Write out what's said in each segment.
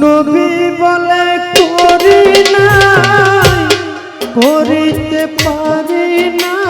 নবী বলে করি না করিতে পারি না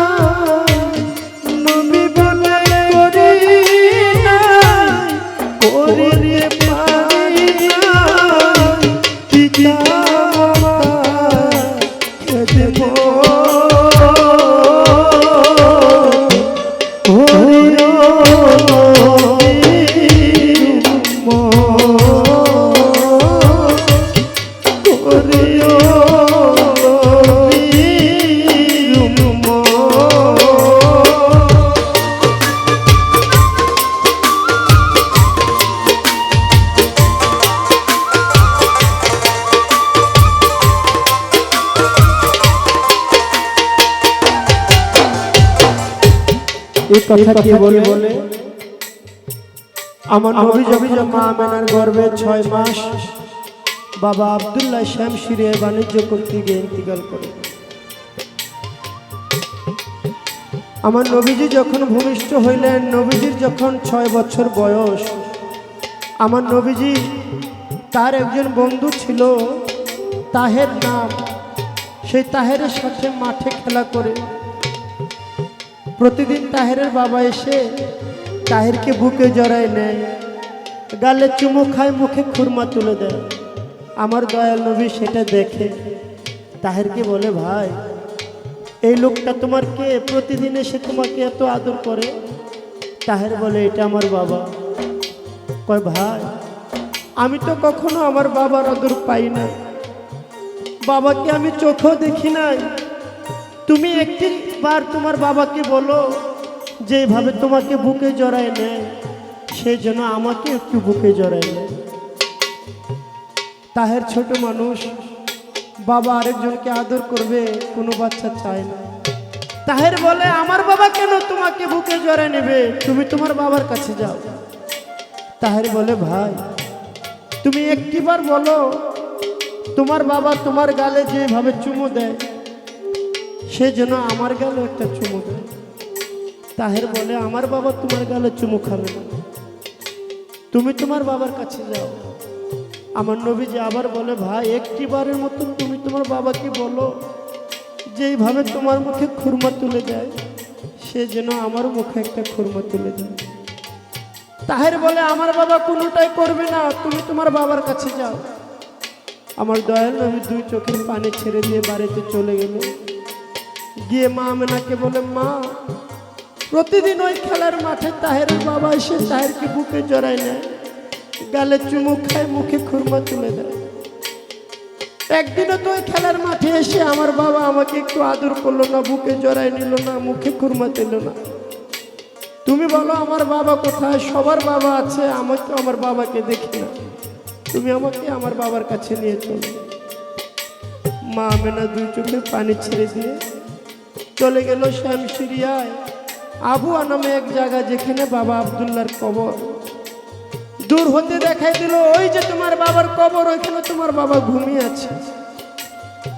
এই কথা কি বলে? বলে? আমার নবী যখন মা আমেনার গর্ভে ছয় মাস বাবা আব্দুল্লাহ শ্যাম সিরিয়ে বাণিজ্য করতে গিয়ে ইন্তিকাল করে। আমার নবীজি যখন ভূমিষ্ঠ হইলেন, নবীজির যখন ছয় বছর বয়স, আমার নবীজি তার একজন বন্ধু ছিল তাহের নাম। সেই তাহেরের সাথে মাঠে খেলা করে। প্রতিদিন তাহেরের বাবা এসে তাহেরকে বুকে জড়ায় নেয়, গালে চুমু খায়, মুখে খুরমা তুলে দেয়। আমার দয়াল নবী সেটা দেখে। তাহেরকে বলে, ভাই, এই লোকটা তোমার কে? প্রতিদিন এসে তোমাকে এত আদর করে? তাহের বলে, এটা আমার বাবা। কয়, ভাই, আমি তো কখনো আমার বাবার আদর পাই না বাবাকে আমি চোখেও দেখি নাই। তুমি একটি বার তোমার বাবাকে বলো যেভাবে তোমাকে বুকে জড়ায় নেয়, সে যেন আমাকে একটু বুকে জড়ায় নেয়। তাহের ছোট মানুষ, বাবা আরেকজনকে আদর করবে, কোনো বাচ্চা চায় না। তাহের বলে, আমার বাবা কেন তোমাকে বুকে জড়ায় নেবে? তুমি তোমার বাবার কাছে যাও। তাহের বলে, ভাই, তুমি একটিবার বলো, তোমার বাবা তোমার গালে যেভাবে চুমু দেয়, সে যেন আমার গালে একটা চুমু দেয়। তাহের বলে, আমার বাবা তোমার গালে চুমু খাবে তুমি তোমার বাবার কাছে যাও। আমার নবীজি আবার বলে, ভাই একটি বারের মতো তুমি তোমার বাবাকে বলো, যেইভাবে তোমার মুখে খুরমা তুলে দেয়, সে যেন আমার মুখে একটা খুরমা তুলে দেয়। তাহের বলে, আমার বাবা কোনোটাই করবে না, তুমি তোমার বাবার কাছে যাও। আমার দয়াল নবী দুই চোখের পানি ছেড়ে দিয়ে বাড়িতে চলে গেল গিয়ে মা আমেনাকে বলে, মা, প্রতিদিন ওই খেলার মাঠে তাহের বাবা এসে তাহেরকে বুকে জড়ায় নেয়। গালে চুমু খায়, মুখে খুরমা তুলে দেয়। একদিনও তো খেলার মাঠে এসে আমার বাবা আমাকে একটু আদর করল না, বুকে জড়ায় নিল না, মুখে খুরমা দিল না। তুমি বলো, আমার বাবা কোথায়? সবার বাবা আছে আমাকে আমার বাবাকে দেখি না। তুমি আমাকে আমার বাবার কাছে নিয়ে চলো। মা আমেনা দুই চোখে পানি ছেড়ে দিয়ে চলে গেল শ্যাম সিরিয়ায় আবুয়া নামে এক জায়গা যেখানে বাবা আবদুল্লার কবর। দূর হতে দেখাই দিল, ওই যে তোমার বাবার কবর, ওইখানে তোমার বাবা ঘুমিয়ে আছে।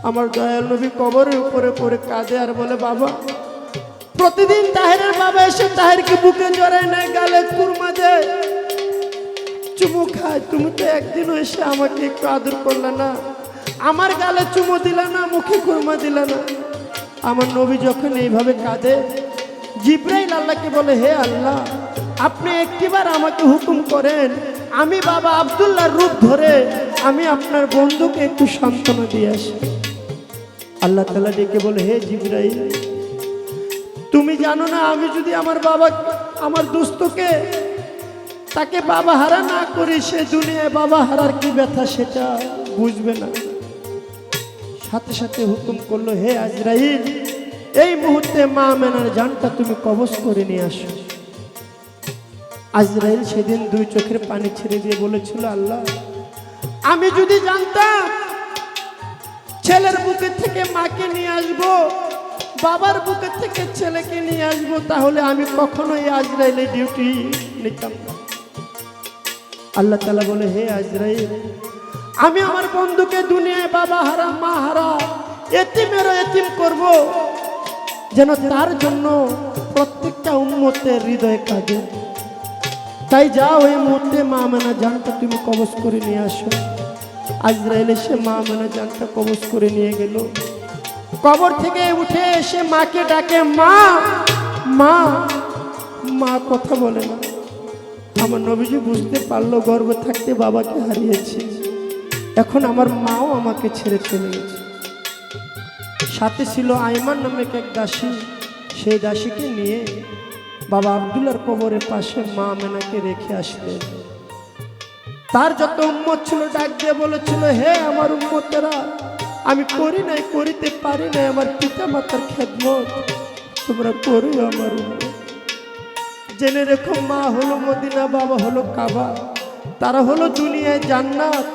আমার দয়াল নবী কবরের উপরে পড়ে কাঁদে আর বলে, বাবা, প্রতিদিন তাহেরের বাবা এসে তাহেরকে বুকে জড়ায় নেয় গালে কুরমা দেয়। চুমু খায়, তুমি তো একদিনও এসে আমাকে একটু আদর করলে না। আমার গালে চুমু দিলে না, মুখে কুরমা দিলে না। আমার নবী যখন এইভাবে কাঁদে, জিব্রাইল আল্লাহকে বলে, হে আল্লাহ আপনি একটিবার আমাকে হুকুম করেন, আমি বাবা আবদুল্লাহর রূপ ধরে আমি আপনার বন্ধুকে একটু সান্ত্বনা দিয়ে আসি। আল্লাহ তালা ডেকে বলে, হে জিব্রাইল, তুমি জানো না, আমি যদি আমার বাবা, আমার দোস্তকে তাকে বাবা হারা না করি, সে দুনিয়ায় বাবা হারার কি ব্যথা সেটা বুঝবে না। সাথে সাথে হুকুম করল, হে আজরাইল, এই মুহূর্তে মা মেনার জানটা তুমি কবজ করে নিয়ে আসো। আজরাইল সেদিন দুই চোখের পানি ছেড়ে দিয়ে বলেছিল, আল্লাহ, আমি যদি জানতাম ছেলের বুকে থেকে মাকে নিয়ে আসব, বাবার বুকে থেকে ছেলেকে নিয়ে আসব, তাহলে আমি কখনোই আজরাইলের ডিউটি নিতাম না। আল্লাহ তালা বলে, হে আজরাইল, আমি আমার বন্ধুকে দুনিয়ায় বাবা হারা, মা হারা এতিমেরও এতিম করব, যেন তার জন্য প্রত্যেকটা উন্মতের হৃদয়ে কাঁদে। তাই যাও এই মুহূর্তে মা মেনা জানটা তুমি কবজ করে নিয়ে আসো। আজরাইল এসে মা মানে জানটা কবজ করে নিয়ে গেল। কবর থেকে উঠে এসে মাকে ডাকে, মা মা মা কথা বলে না। আমার নবীজি বুঝতে পারল, গর্ব থাকতে বাবাকে হারিয়েছি। এখন আমার মাও আমাকে ছেড়ে চলে গেছে। সাথে ছিল আইমান নামে এক দাসী। সেই দাসীকে নিয়ে বাবা আবদুল্লার কবরের পাশে মা মেনাকে রেখে আসলেন তার যত উম্মত ছিল, ডাক দিয়ে বলেছিল, হে আমার উম্মতেরা, আমি করি নাই, করিতে পারি নাই, আমার পিতা মাতার খেদমত, তোমরা করো আমার জেনে রেখো, মা হলো মদিনা, বাবা হলো কাবা, তারা হলো দুনিয়ায় জান্নাত।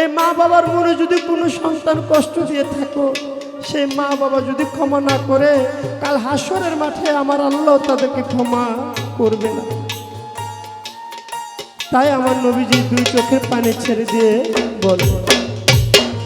এই মা বাবার মনে যদি কোনো সন্তান কষ্ট দিয়ে থাকো সেই মা বাবা যদি ক্ষমা না করে, কাল হাসরের মাঠে আমার আল্লাহ তাদেরকে ক্ষমা করবে না। তাই আমার নবীজি দুই চোখের পানি ছেড়ে দিয়ে বল